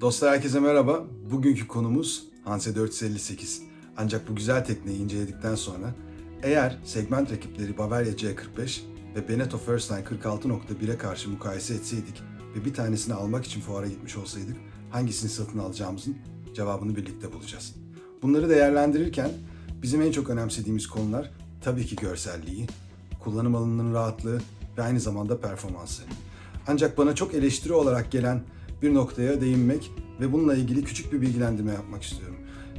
Dostlar herkese merhaba. Bugünkü konumuz Hanse 458. Ancak bu güzel tekneyi inceledikten sonra eğer segment rakipleri Bavaria C45 ve Beneteau First Line 46.1'e karşı mukayese etseydik ve bir tanesini almak için fuara gitmiş olsaydık hangisini satın alacağımızın cevabını birlikte bulacağız. Bunları değerlendirirken bizim en çok önemsediğimiz konular tabii ki görselliği, kullanım alanının rahatlığı ve aynı zamanda performansı. Ancak bana çok eleştiri olarak gelen bir noktaya değinmek ve bununla ilgili küçük bir bilgilendirme yapmak istiyorum.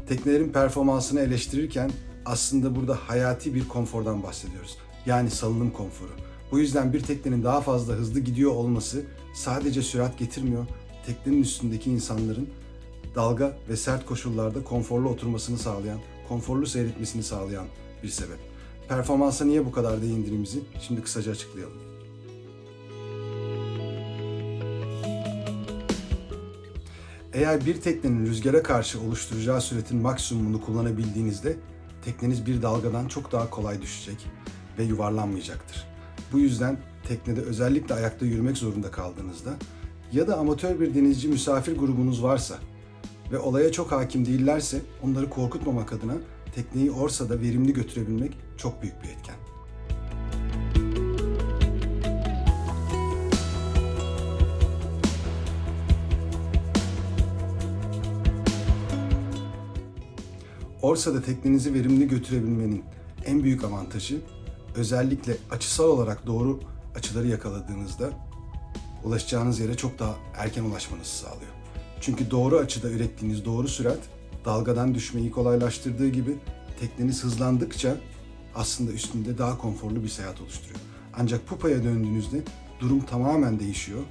Teknelerin performansını eleştirirken aslında burada hayati bir konfordan bahsediyoruz. Yani salınım konforu. Bu yüzden bir teknenin daha fazla hızlı gidiyor olması sadece sürat getirmiyor, teknenin üstündeki insanların dalga ve sert koşullarda konforlu oturmasını sağlayan, konforlu seyretmesini sağlayan bir sebep. Performansa niye bu kadar değindiğimizi şimdi kısaca açıklayalım. Eğer bir teknenin rüzgara karşı oluşturacağı süretin maksimumunu kullanabildiğinizde tekneniz bir dalgadan çok daha kolay düşecek ve yuvarlanmayacaktır. Bu yüzden teknede özellikle ayakta yürümek zorunda kaldığınızda ya da amatör bir denizci misafir grubunuz varsa ve olaya çok hakim değillerse onları korkutmamak adına tekneyi orsada verimli götürebilmek çok büyük bir etken. Orsa'da teknenizi verimli götürebilmenin en büyük avantajı özellikle açısal olarak doğru açıları yakaladığınızda ulaşacağınız yere çok daha erken ulaşmanızı sağlıyor. Çünkü doğru açıda ürettiğiniz doğru sürat dalgadan düşmeyi kolaylaştırdığı gibi tekneniz hızlandıkça aslında üstünde daha konforlu bir seyahat oluşturuyor. Ancak pupaya döndüğünüzde durum tamamen değişiyor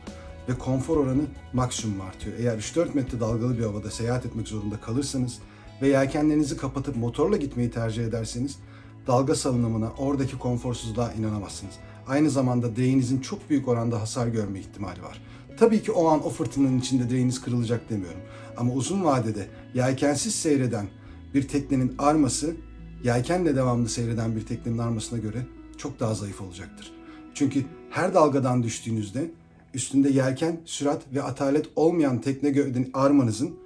ve konfor oranı maksimum artıyor. Eğer 3-4 metre dalgalı bir havada seyahat etmek zorunda kalırsanız ve yelkenlerinizi kapatıp motorla gitmeyi tercih ederseniz dalga salınımına, oradaki konforsuzluğa inanamazsınız. Aynı zamanda direğinizin çok büyük oranda hasar görme ihtimali var. Tabii ki o an o fırtınanın içinde direğiniz kırılacak demiyorum. Ama uzun vadede yelkensiz seyreden bir teknenin arması, yelkenle devamlı seyreden bir teknenin armasına göre çok daha zayıf olacaktır. Çünkü her dalgadan düştüğünüzde üstünde yelken, sürat ve atalet olmayan tekne gövden armanızın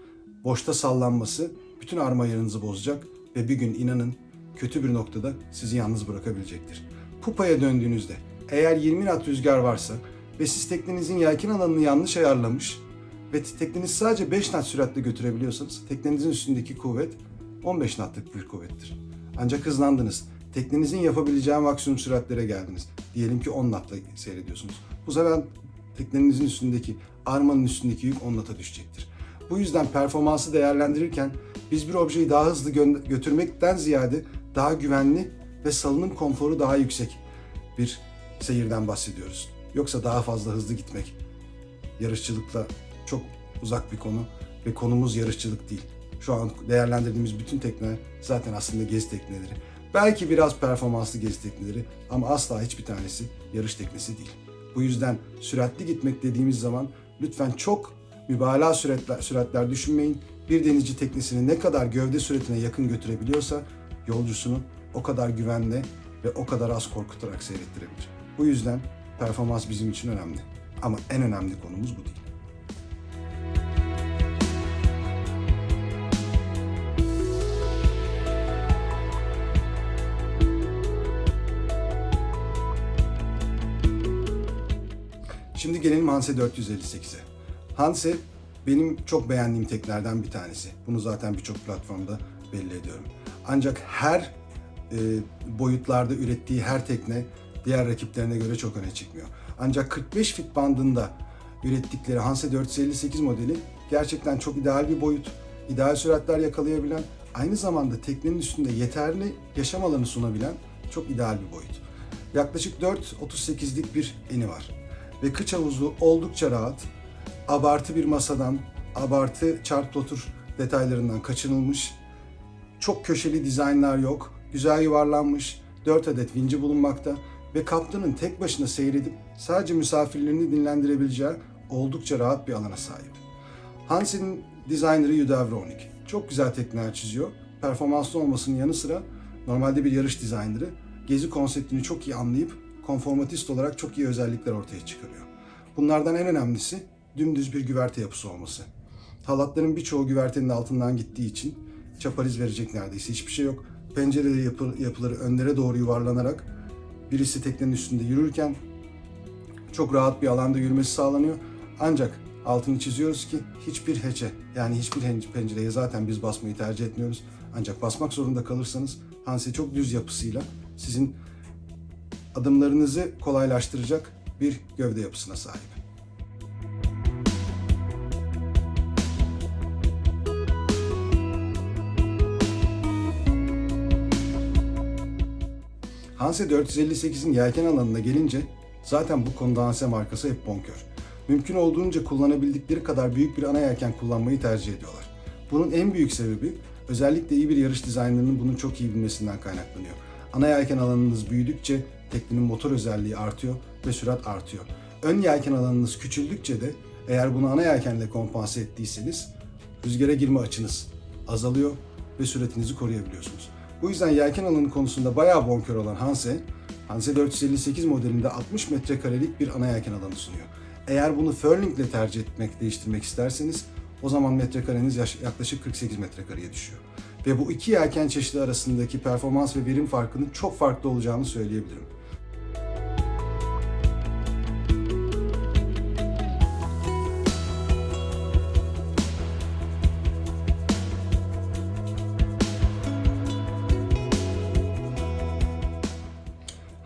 boşta sallanması bütün arma ayarınızı bozacak ve bir gün inanın kötü bir noktada sizi yalnız bırakabilecektir. Pupaya döndüğünüzde eğer 20 knot rüzgar varsa ve siz teknenizin yelken alanını yanlış ayarlamış ve teknenizi sadece 5 knot süratle götürebiliyorsanız teknenizin üstündeki kuvvet 15 knotlık bir kuvvettir. Ancak hızlandınız. Teknenizin yapabileceği maksimum süratlere geldiniz. Diyelim ki 10 knotla seyrediyorsunuz. Bu sefer teknenizin üstündeki, armanın üstündeki yük 10 knot'a düşecektir. Bu yüzden performansı değerlendirirken biz bir objeyi daha hızlı gö- götürmekten ziyade daha güvenli ve salınım konforu daha yüksek bir seyirden bahsediyoruz. Yoksa daha fazla hızlı gitmek yarışçılıkla çok uzak bir konu ve konumuz yarışçılık değil. Şu an değerlendirdiğimiz bütün tekneler zaten aslında gezi tekneleri. Belki biraz performanslı gezi tekneleri ama asla hiçbir tanesi yarış teknesi değil. Bu yüzden süratli gitmek dediğimiz zaman lütfen çok mübalağa süratler, süratler düşünmeyin. Bir denizci teknesini ne kadar gövde süratine yakın götürebiliyorsa yolcusunu o kadar güvenle ve o kadar az korkutarak seyrettirebilir. Bu yüzden performans bizim için önemli. Ama en önemli konumuz bu değil. Şimdi gelelim Hanse 458'e. Hanse benim çok beğendiğim teknelerden bir tanesi. Bunu zaten birçok platformda belli ediyorum. Ancak her e, boyutlarda ürettiği her tekne diğer rakiplerine göre çok öne çıkmıyor. Ancak 45 fit bandında ürettikleri Hanse 458 modeli gerçekten çok ideal bir boyut, ideal süratler yakalayabilen, aynı zamanda teknenin üstünde yeterli yaşam alanı sunabilen çok ideal bir boyut. Yaklaşık 4.38'lik bir eni var ve kıç havuzu oldukça rahat, abartı bir masadan, abartı chart otur detaylarından kaçınılmış, çok köşeli dizaynlar yok, güzel yuvarlanmış, 4 adet vinci bulunmakta ve kaptanın tek başına seyredip sadece misafirlerini dinlendirebileceği oldukça rahat bir alana sahip. Hansen'in dizaynerı Yuda Vronik. Çok güzel tekneler çiziyor. Performanslı olmasının yanı sıra normalde bir yarış dizayneri. Gezi konseptini çok iyi anlayıp konformatist olarak çok iyi özellikler ortaya çıkarıyor. Bunlardan en önemlisi dümdüz bir güverte yapısı olması. Halatların birçoğu güvertenin altından gittiği için çapariz verecek neredeyse hiçbir şey yok. Pencerede yapı, yapıları önlere doğru yuvarlanarak birisi teknenin üstünde yürürken çok rahat bir alanda yürümesi sağlanıyor. Ancak altını çiziyoruz ki hiçbir heçe yani hiçbir pencereye zaten biz basmayı tercih etmiyoruz. Ancak basmak zorunda kalırsanız Hanse çok düz yapısıyla sizin adımlarınızı kolaylaştıracak bir gövde yapısına sahip. Hanse 458'in yelken alanına gelince zaten bu konuda Hanse markası hep bonkör. Mümkün olduğunca kullanabildikleri kadar büyük bir ana yelken kullanmayı tercih ediyorlar. Bunun en büyük sebebi özellikle iyi bir yarış dizaynlarının bunu çok iyi bilmesinden kaynaklanıyor. Ana yelken alanınız büyüdükçe teknenin motor özelliği artıyor ve sürat artıyor. Ön yelken alanınız küçüldükçe de eğer bunu ana yelkenle kompanse ettiyseniz rüzgara girme açınız azalıyor ve süratinizi koruyabiliyorsunuz. Bu yüzden yelken alanı konusunda bayağı bonkör olan Hanse, Hanse 458 modelinde 60 metrekarelik bir ana yelken alanı sunuyor. Eğer bunu furling ile tercih etmek, değiştirmek isterseniz o zaman metrekareniz yaklaşık 48 metrekareye düşüyor. Ve bu iki yelken çeşidi arasındaki performans ve verim farkının çok farklı olacağını söyleyebilirim.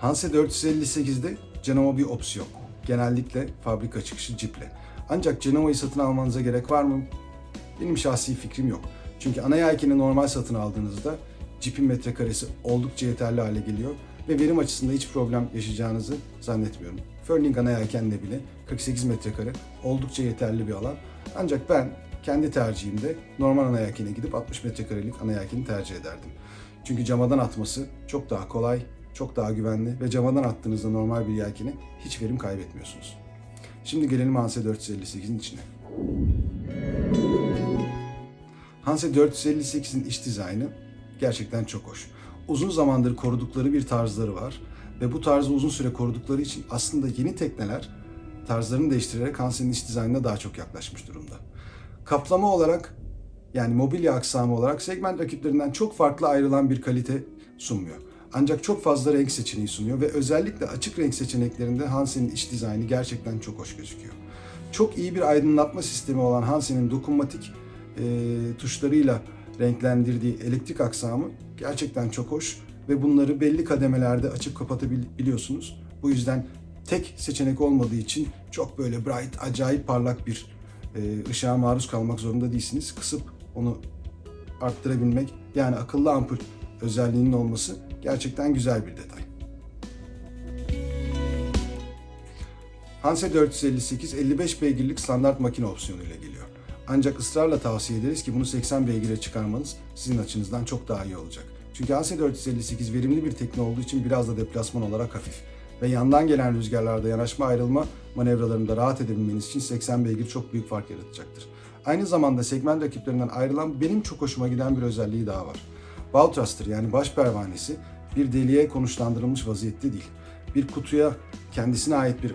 Hanse 458'de Genova bir opsiyon. Genellikle fabrika çıkışı ciple. Ancak Genova'yı satın almanıza gerek var mı? Benim şahsi fikrim yok. Çünkü ana yelkeni normal satın aldığınızda cipin metrekaresi oldukça yeterli hale geliyor ve verim açısından hiç problem yaşayacağınızı zannetmiyorum. Furling ana yelkenle bile 48 metrekare oldukça yeterli bir alan. Ancak ben kendi tercihimde normal ana yelkene gidip 60 metrekarelik ana yelkeni tercih ederdim. Çünkü camadan atması çok daha kolay, çok daha güvenli ve camadan attığınızda normal bir yelkeni hiç verim kaybetmiyorsunuz. Şimdi gelelim Hanse 458'in içine. Hanse 458'in iç dizaynı gerçekten çok hoş. Uzun zamandır korudukları bir tarzları var ve bu tarzı uzun süre korudukları için aslında yeni tekneler tarzlarını değiştirerek Hanse'nin iç dizaynına daha çok yaklaşmış durumda. Kaplama olarak yani mobilya aksamı olarak segment rakiplerinden çok farklı ayrılan bir kalite sunmuyor. Ancak çok fazla renk seçeneği sunuyor ve özellikle açık renk seçeneklerinde Hansen'in iç dizaynı gerçekten çok hoş gözüküyor. Çok iyi bir aydınlatma sistemi olan Hansen'in dokunmatik e, tuşlarıyla renklendirdiği elektrik aksamı gerçekten çok hoş ve bunları belli kademelerde açıp kapatabiliyorsunuz. Bu yüzden tek seçenek olmadığı için çok böyle bright, acayip parlak bir e, ışığa maruz kalmak zorunda değilsiniz. Kısıp onu arttırabilmek yani akıllı ampul özelliğinin olması gerçekten güzel bir detay. Hanse 458 55 beygirlik standart makine opsiyonuyla geliyor. Ancak ısrarla tavsiye ederiz ki bunu 80 beygire çıkarmanız sizin açınızdan çok daha iyi olacak. Çünkü Hanse 458 verimli bir tekne olduğu için biraz da deplasman olarak hafif. Ve yandan gelen rüzgarlarda yanaşma ayrılma manevralarında rahat edebilmeniz için 80 beygir çok büyük fark yaratacaktır. Aynı zamanda segment rakiplerinden ayrılan benim çok hoşuma giden bir özelliği daha var. Bow thruster yani baş pervanesi bir deliğe konuşlandırılmış vaziyette değil. Bir kutuya kendisine ait bir e,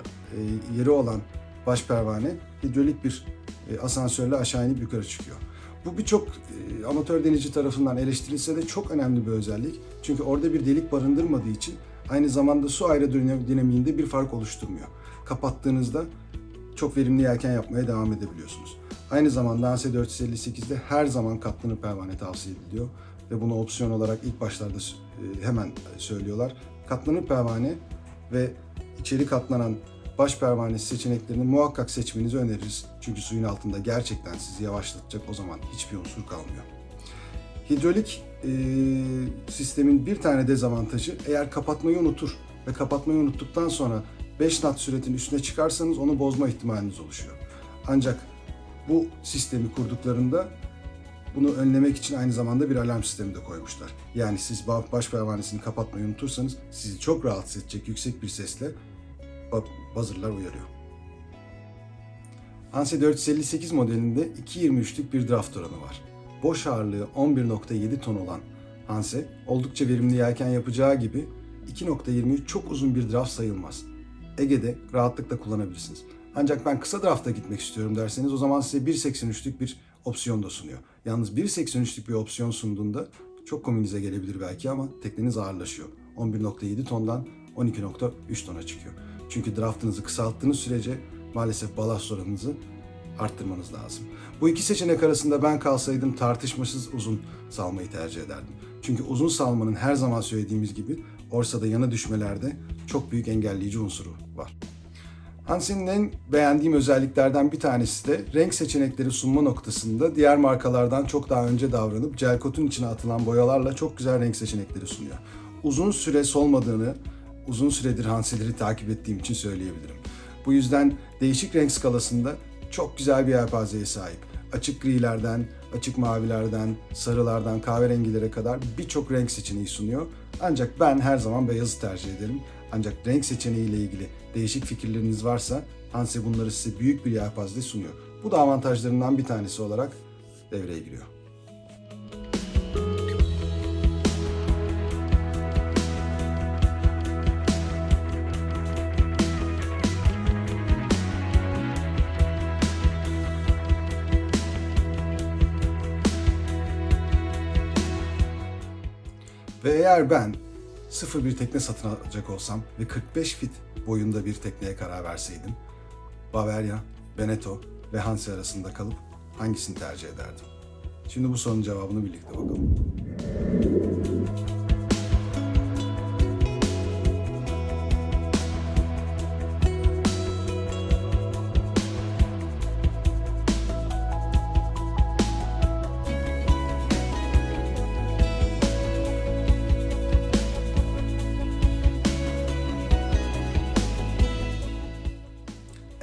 yeri olan baş pervane hidrolik bir e, asansörle aşağı inip yukarı çıkıyor. Bu birçok e, amatör denici tarafından eleştirilse de çok önemli bir özellik. Çünkü orada bir delik barındırmadığı için aynı zamanda su aerodinamiğinde bir fark oluşturmuyor. Kapattığınızda çok verimli yelken yapmaya devam edebiliyorsunuz. Aynı zamanda ANSE 458'de her zaman katlanır pervane tavsiye ediliyor ve bunu opsiyon olarak ilk başlarda e, hemen söylüyorlar. Katlanır pervane ve içeri katlanan baş pervanesi seçeneklerini muhakkak seçmenizi öneririz. Çünkü suyun altında gerçekten sizi yavaşlatacak o zaman hiçbir unsur kalmıyor. Hidrolik e, sistemin bir tane dezavantajı eğer kapatmayı unutur ve kapatmayı unuttuktan sonra 5 knot süretin üstüne çıkarsanız onu bozma ihtimaliniz oluşuyor. Ancak bu sistemi kurduklarında bunu önlemek için aynı zamanda bir alarm sistemi de koymuşlar. Yani siz ba- baş pervanesini kapatmayı unutursanız sizi çok rahatsız edecek yüksek bir sesle buzzer'lar uyarıyor. Hanse 458 modelinde 2.23'lük bir draft oranı var. Boş ağırlığı 11.7 ton olan Hanse oldukça verimli yelken yapacağı gibi 2.23 çok uzun bir draft sayılmaz. Ege'de rahatlıkla kullanabilirsiniz. Ancak ben kısa drafta gitmek istiyorum derseniz o zaman size 1.83'lük bir opsiyon da sunuyor. Yalnız 1.83'lük bir opsiyon sunduğunda çok komiğinize gelebilir belki ama tekneniz ağırlaşıyor. 11.7 tondan 12.3 tona çıkıyor. Çünkü draftınızı kısalttığınız sürece maalesef balast oranınızı arttırmanız lazım. Bu iki seçenek arasında ben kalsaydım tartışmasız uzun salmayı tercih ederdim. Çünkü uzun salmanın her zaman söylediğimiz gibi orsada yana düşmelerde çok büyük engelleyici unsuru var. Hansen'in en beğendiğim özelliklerden bir tanesi de renk seçenekleri sunma noktasında diğer markalardan çok daha önce davranıp gel kotun içine atılan boyalarla çok güzel renk seçenekleri sunuyor. Uzun süre solmadığını, uzun süredir Hansel'leri takip ettiğim için söyleyebilirim. Bu yüzden değişik renk skalasında çok güzel bir yelpazeye sahip. Açık grilerden, açık mavilerden, sarılardan kahverengilere kadar birçok renk seçeneği sunuyor. Ancak ben her zaman beyazı tercih ederim. Ancak renk seçeneği ile ilgili değişik fikirleriniz varsa Hanse bunları size büyük bir yelpazede sunuyor. Bu da avantajlarından bir tanesi olarak devreye giriyor. Ve eğer ben sıfır bir tekne satın alacak olsam ve 45 fit boyunda bir tekneye karar verseydim, Bavaria, Beneteau ve Hanse arasında kalıp hangisini tercih ederdim? Şimdi bu sorunun cevabını birlikte bakalım.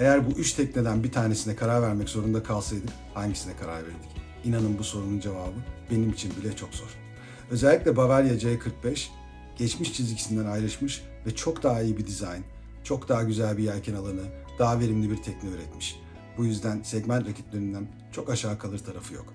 Eğer bu üç tekneden bir tanesine karar vermek zorunda kalsaydık hangisine karar verirdik? İnanın bu sorunun cevabı benim için bile çok zor. Özellikle Bavaria C45 geçmiş çizgisinden ayrışmış ve çok daha iyi bir dizayn, çok daha güzel bir yelken alanı, daha verimli bir tekne üretmiş. Bu yüzden segment rakiplerinden çok aşağı kalır tarafı yok.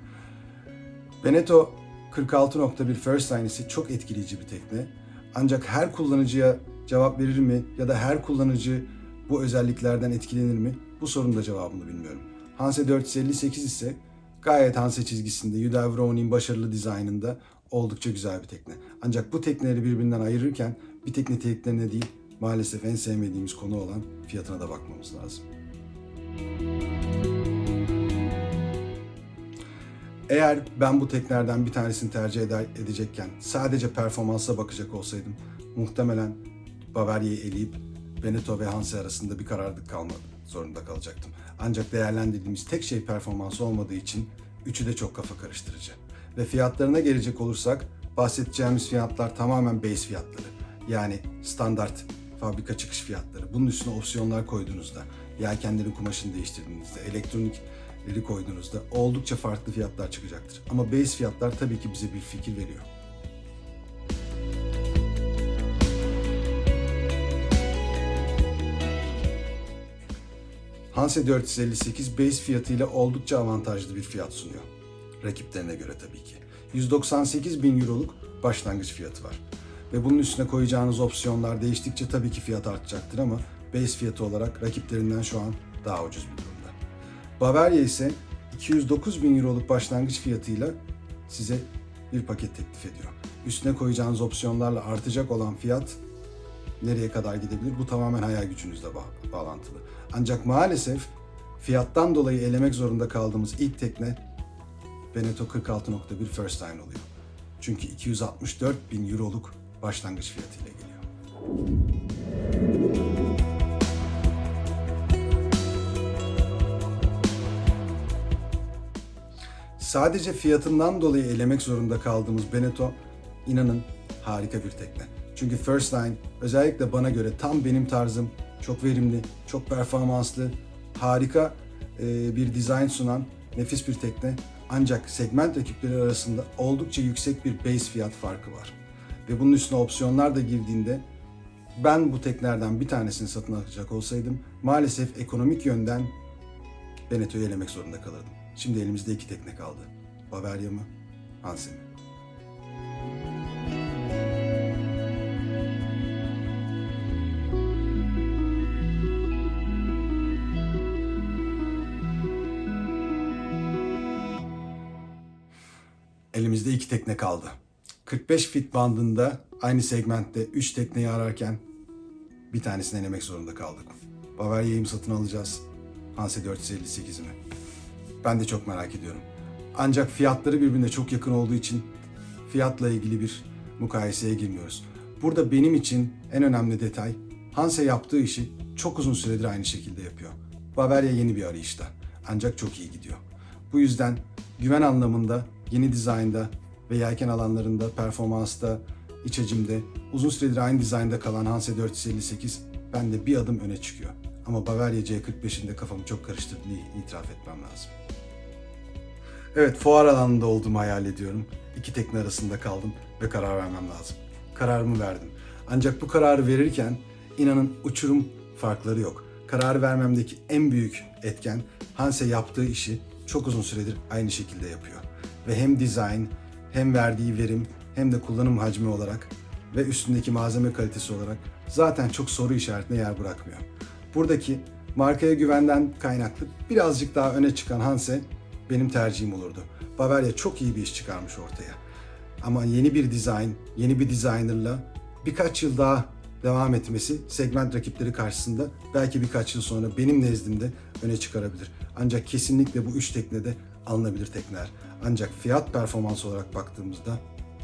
Beneteau 46.1 First Line ise çok etkileyici bir tekne. Ancak her kullanıcıya cevap verir mi ya da her kullanıcı bu özelliklerden etkilenir mi? Bu sorunun da cevabını bilmiyorum. Hanse 458 ise gayet Hanse çizgisinde, Yuda Vrone'in başarılı dizaynında oldukça güzel bir tekne. Ancak bu tekneleri birbirinden ayırırken bir tekne teknelerine değil maalesef en sevmediğimiz konu olan fiyatına da bakmamız lazım. Eğer ben bu teknelerden bir tanesini tercih eder, edecekken sadece performansa bakacak olsaydım muhtemelen Bavaria'yı eleyip Beneteau ve Hanse arasında bir kararlık kalmadı zorunda kalacaktım. Ancak değerlendirdiğimiz tek şey performans olmadığı için üçü de çok kafa karıştırıcı. Ve fiyatlarına gelecek olursak bahsedeceğimiz fiyatlar tamamen base fiyatları. Yani standart fabrika çıkış fiyatları. Bunun üstüne opsiyonlar koyduğunuzda, yelkenlerin kumaşını değiştirdiğinizde, elektronikleri koyduğunuzda oldukça farklı fiyatlar çıkacaktır. Ama base fiyatlar tabii ki bize bir fikir veriyor. Hanse 458 base fiyatıyla oldukça avantajlı bir fiyat sunuyor. Rakiplerine göre tabii ki. 198 bin euroluk başlangıç fiyatı var. Ve bunun üstüne koyacağınız opsiyonlar değiştikçe tabii ki fiyat artacaktır ama base fiyatı olarak rakiplerinden şu an daha ucuz bir durumda. Bavaria ise 209 bin euroluk başlangıç fiyatıyla size bir paket teklif ediyor. Üstüne koyacağınız opsiyonlarla artacak olan fiyat nereye kadar gidebilir? Bu tamamen hayal gücünüzle bağ- bağlantılı. Ancak maalesef fiyattan dolayı elemek zorunda kaldığımız ilk tekne Beneteau 46.1 First Line oluyor. Çünkü 264 bin euroluk başlangıç fiyatıyla geliyor. Sadece fiyatından dolayı elemek zorunda kaldığımız Beneteau inanın harika bir tekne. Çünkü First Line özellikle bana göre tam benim tarzım, çok verimli, çok performanslı, harika e, bir dizayn sunan nefis bir tekne. Ancak segment rakipleri arasında oldukça yüksek bir base fiyat farkı var. Ve bunun üstüne opsiyonlar da girdiğinde ben bu teknelerden bir tanesini satın alacak olsaydım maalesef ekonomik yönden Benetto'yu elemek zorunda kalırdım. Şimdi elimizde iki tekne kaldı. Bavaria mı? Hanse mi? Tekne kaldı. 45 fit bandında aynı segmentte 3 tekneyi ararken bir tanesini denemek zorunda kaldık. Bavaria'yı mı satın alacağız? Hanse 458 mi? Ben de çok merak ediyorum. Ancak fiyatları birbirine çok yakın olduğu için fiyatla ilgili bir mukayeseye girmiyoruz. Burada benim için en önemli detay Hanse yaptığı işi çok uzun süredir aynı şekilde yapıyor. Bavaria yeni bir arayışta ancak çok iyi gidiyor. Bu yüzden güven anlamında yeni dizaynda ve yelken alanlarında, performansta, iç hacimde uzun süredir aynı dizaynda kalan Hanse 458 bende bir adım öne çıkıyor. Ama Bavaria C45'in de kafamı çok karıştırdığını itiraf etmem lazım. Evet, fuar alanında olduğumu hayal ediyorum. İki tekne arasında kaldım ve karar vermem lazım. Kararımı verdim. Ancak bu kararı verirken inanın uçurum farkları yok. Karar vermemdeki en büyük etken Hanse yaptığı işi çok uzun süredir aynı şekilde yapıyor. Ve hem dizayn, hem verdiği verim, hem de kullanım hacmi olarak ve üstündeki malzeme kalitesi olarak zaten çok soru işaretine yer bırakmıyor. Buradaki markaya güvenden kaynaklı birazcık daha öne çıkan Hanse benim tercihim olurdu. Bavaria çok iyi bir iş çıkarmış ortaya. Ama yeni bir dizayn, yeni bir designerla birkaç yıl daha devam etmesi segment rakipleri karşısında belki birkaç yıl sonra benim nezdimde öne çıkarabilir. Ancak kesinlikle bu üç teknede alınabilir tekneler. Ancak fiyat performans olarak baktığımızda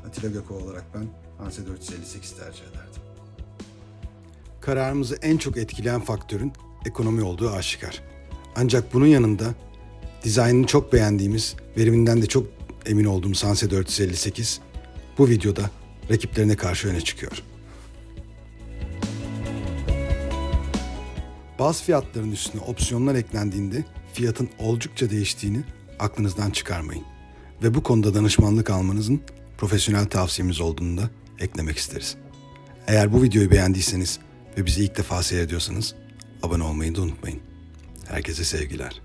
Atilla Gökova olarak ben Hanse 458 tercih ederdim. Kararımızı en çok etkileyen faktörün ekonomi olduğu aşikar. Ancak bunun yanında dizaynını çok beğendiğimiz, veriminden de çok emin olduğumuz Hanse 458 bu videoda rakiplerine karşı öne çıkıyor. Baz fiyatların üstüne opsiyonlar eklendiğinde fiyatın oldukça değiştiğini aklınızdan çıkarmayın. Ve bu konuda danışmanlık almanızın profesyonel tavsiyemiz olduğunu da eklemek isteriz. Eğer bu videoyu beğendiyseniz ve bizi ilk defa seyrediyorsanız abone olmayı da unutmayın. Herkese sevgiler.